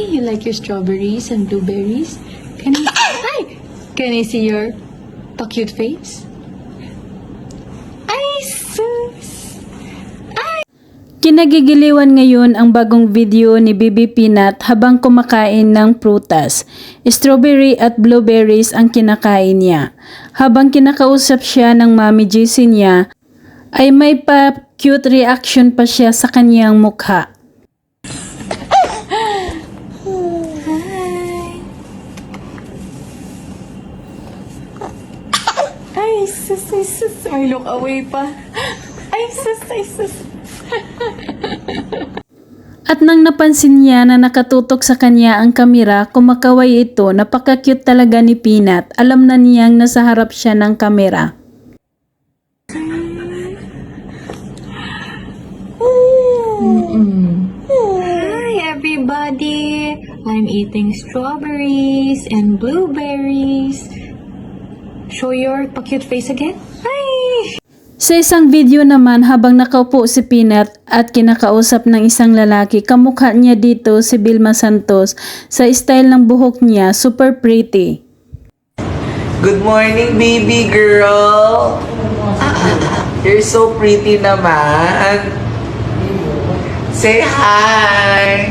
You like your strawberries and blueberries? Can I Hi! Can I see your pa-cute face? Ay, sus! Kinagigiliwan ngayon ang bagong video ni Bibi Peanut habang kumakain ng prutas. Strawberry at blueberries ang kinakain niya. Habang kinakausap siya ng Mami JC niya, ay may pa-cute reaction pa siya sa kanyang mukha. Ay, sus, ay, sus. May look away pa. Ay, sus, ay, sus. At nang napansin niya na nakatutok sa kanya ang kamera, kumakaway ito, napaka-cute talaga ni Peanut. Alam na niyang nasa harap siya ng kamera. Hi, everybody. I'm eating strawberries and blueberries. Show your pa-cute face again. Hi! Sa isang video naman habang nakaupo si Peanut at kinakausap ng isang lalaki, kamukha niya dito si Vilma Santos sa style ng buhok niya, super pretty. Good morning, baby girl. You're so pretty naman. Say hi.